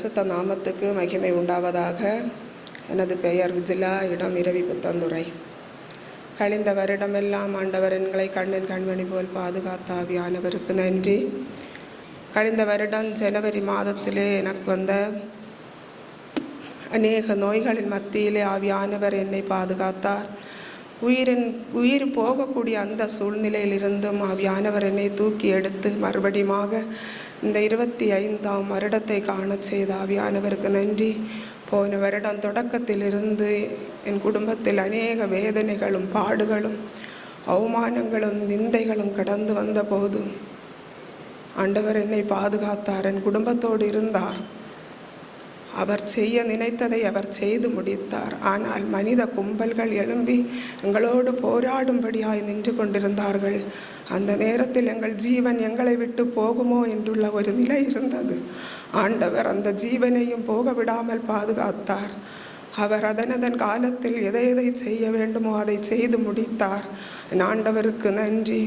சுத்த நாமத்துக்கு மகிமை உண்டாவதாக. எனது பெயர் விஜிலா இடம் இரவி புத்தந்துரை கழிந்த வருடமெல்லாம் ஆண்டவர் எங்களை கண்ணின் கண்மணி போல் பாதுகாத்த ஆவியானவருக்கு நன்றி. கழிந்த வருடம் ஜனவரி மாதத்திலே எனக்கு வந்த அநேக நோய்களின் மத்தியிலே ஆவியானவர் என்னை பாதுகாத்தார். உயிரின் உயிர் போகக்கூடிய அந்த சூழ்நிலையிலிருந்தும் ஆவியானவர் என்னை தூக்கி எடுத்து மறுபடியுமாக இந்த இருபத்தி ஐந்தாம் வருடத்தை காண செய்த ஆவியானவருக்கு நன்றி. போன வருடம் தொடக்கத்திலிருந்து என் குடும்பத்தில் அநேக வேதனைகளும் பாடுகளும் அவமானங்களும் நிந்தைகளும் கடந்து வந்தபோது ஆண்டவர் என்னை பாதுகாத்தார். என் குடும்பத்தோடு இருந்தார். அவர் செய்ய நினைத்ததை அவர் செய்து முடித்தார். ஆனால் மனித கும்பல்கள் எழும்பி எங்களோடு போராடும்படியாய் நின்று கொண்டிருந்தார்கள். அந்த நேரத்தில் எங்கள் ஜீவன் எங்களை விட்டு போகுமோ என்றுள்ள ஒரு நிலை இருந்தது. ஆண்டவர் அந்த ஜீவனையும் போக விடாமல் பாதுகாத்தார். அவர் அதனதன் காலத்தில் எதை எதை செய்ய வேண்டுமோ அதை செய்து முடித்தார். ஆண்டவருக்கு நன்றி.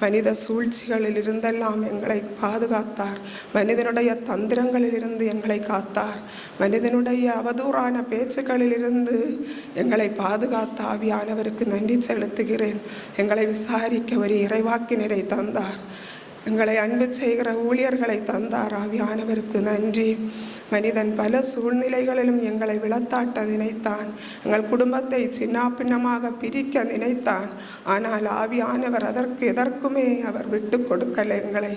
மனித சூழ்ச்சிகளில் இருந்தெல்லாம் எங்களை பாதுகாத்தார். மனிதனுடைய தந்திரங்களிலிருந்து எங்களை காத்தார். மனிதனுடைய அவதூறான பேச்சுக்களிலிருந்து எங்களை பாதுகாத்த ஆவியானவருக்கு நன்றி செலுத்துகிறேன். எங்களை விசாரிக்க ஒரு இறைவாக்கினரை தந்தார். எங்களை அன்பு செய்கிற ஊழியர்களை தந்தார். ஆவியானவருக்கு நன்றி. மனிதன் பல சூழ்நிலைகளிலும் எங்களை விளத்தாட்ட நினைத்தான். எங்கள் குடும்பத்தை சின்னாபின்னமாக பிரிக்க நினைத்தான். ஆனால் ஆவியானவர் அதற்கு எதற்குமே அவர் விட்டு கொடுக்கல எங்களை.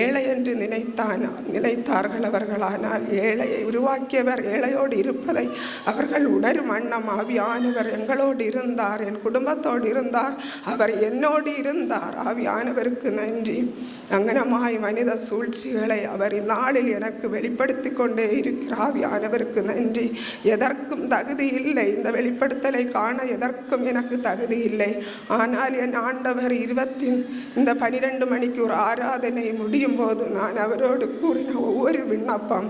ஏழை என்று நினைத்தான் நினைத்தார்கள் அவர்கள். ஆனால் ஏழையை உருவாக்கியவர் ஏழையோடு இருப்பதை அவர்கள் உணரும் வண்ணம் ஆவியானவர் எங்களோடு இருந்தார் என் குடும்பத்தோடு இருந்தார். அவர் என்னோடு இருந்தார். ஆவியானவருக்கு நன்றி. அங்கனமாய் மனித சூழ்ச்சிகளை அவர் இந்நாளில் எனக்கு வெளிப்படுத்தி கொண்டே கொண்டே இருக்கிறாவியானவருக்கு நன்றி. எதற்கும் தகுதி இல்லை. இந்த வெளிப்படுத்தலை காண எதற்கும் எனக்கு தகுதி இல்லை. ஆனால் என் ஆண்டவர் இருபத்தி இந்த பனிரெண்டு மணிக்கு ஒரு ஆராதனை முடியும் போது நான் அவரோடு கூறின ஒவ்வொரு விண்ணப்பம்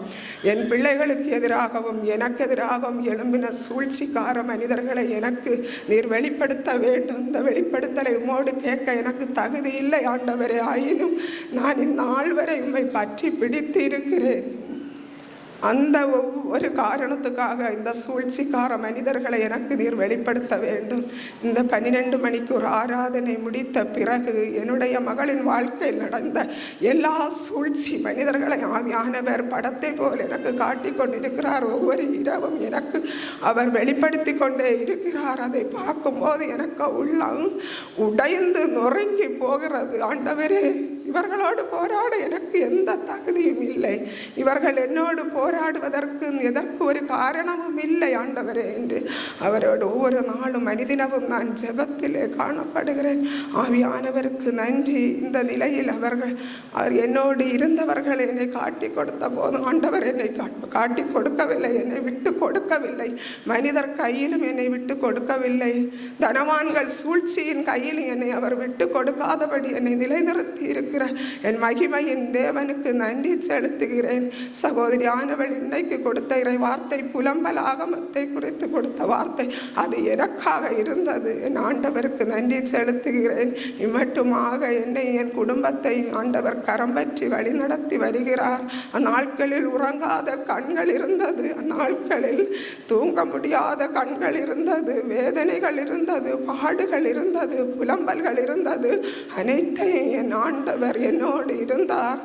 என் பிள்ளைகளுக்கு எதிராகவும் எனக்கு எதிராகவும் எழும்பின சூழ்ச்சிக்கார மனிதர்களை எனக்கு நீர் வெளிப்படுத்த வேண்டும். இந்த வெளிப்படுத்தலை உம்மோடு கேட்க எனக்கு தகுதி இல்லை. ஆண்டவரே ஆயினும் நான் இந்நாள் வரை உம்மை பற்றி பிடித்து இருக்கிறேன் அந்த ஒவ்வொரு காரணத்துக்காக இந்த சூழ்ச்சிக்கார மனிதர்களை எனக்கு நீர் வெளிப்படுத்த வேண்டும். இந்த பன்னிரெண்டு மணிக்கு ஒரு ஆராதனை முடித்த பிறகு என்னுடைய மகளின் வாழ்க்கையில் நடந்த எல்லா சூழ்ச்சி மனிதர்களை ஆவியானவர் படத்தை போல் எனக்கு காட்டி கொண்டிருக்கிறார். ஒவ்வொரு இரவும் எனக்கு அவர் வெளிப்படுத்தி கொண்டே இருக்கிறார். அதை பார்க்கும்போது எனக்கு உள்ளம் உடைந்து நொறுங்கி போகிறது. ஆண்டவரே இவர்களோடு போராட எனக்கு எந்த தகுதியும் இல்லை. இவர்கள் என்னோடு போராடுவதற்கு எதற்கு ஒரு காரணமும் இல்லை ஆண்டவரே என்று அவரோடு ஒவ்வொரு நாளும் மனிதினமும் நான் ஜெபத்திலே காணப்படுகிறேன். ஆவியானவருக்கு நன்றி. இந்த நிலையில் அவர்கள் அவர் என்னோடு இருந்தவர்கள் என்னை காட்டி கொடுத்த போது ஆண்டவர் என்னை காட்டி கொடுக்கவில்லை என்னை விட்டு கொடுக்கவில்லை. மனிதர் கையிலும் என்னை விட்டு கொடுக்கவில்லை. தனவான்கள் சூழ்ச்சியின் கையிலும் என்னை அவர் விட்டு கொடுக்காதபடி என்னை நிலைநிறுத்தி இருக்கிற என் மகிமையின் தேவனுக்கு நன்றி செலுத்துகிறேன். சகோதரி ஆனவள் இன்னைக்கு கொடுத்த இறை வார்த்தை புலம்பல் ஆகமத்தை குறித்து கொடுத்த வார்த்தை அது எனக்காக இருந்தது. என் ஆண்டவருக்கு நன்றி செலுத்துகிறேன். இம்மட்டுமாக என்னை என் குடும்பத்தை ஆண்டவர் கரம் பற்றி வழி நடத்தி வருகிறார். அந்நாட்களில் உறங்காத கண்கள் இருந்தது. அந்நாட்களில் தூங்க முடியாத கண்கள் இருந்தது. வேதனைகள் இருந்தது. பாடுகள் இருந்தது. புலம்பல்கள் இருந்தது. அனைத்தையும் என் ஆண்டவர் என்னோடு இருந்தார்.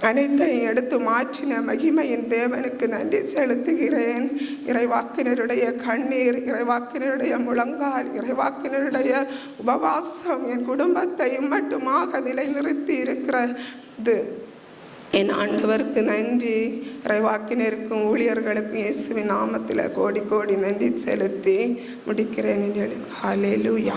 அனைத்தையும் எடுத்து மாற்றின மகிமையின் தேவனுக்கு நன்றி செலுத்துகிறேன். இறைவாக்கினருடைய கண்ணீர் இறைவாக்கினருடைய முழங்கால் இறைவாக்கினருடைய உபவாசம் என் குடும்பத்தையும் மட்டுமாக நிலைநிறுத்தி இருக்கிறது. என் ஆண்டவருக்கு நன்றி. இறைவாக்கினருக்கும் ஊழியர்களுக்கும் இயேசுவின் நாமத்தில் கோடி கோடி நன்றி செலுத்தி முடிக்கிறேன் என்று ஹாலே லூயா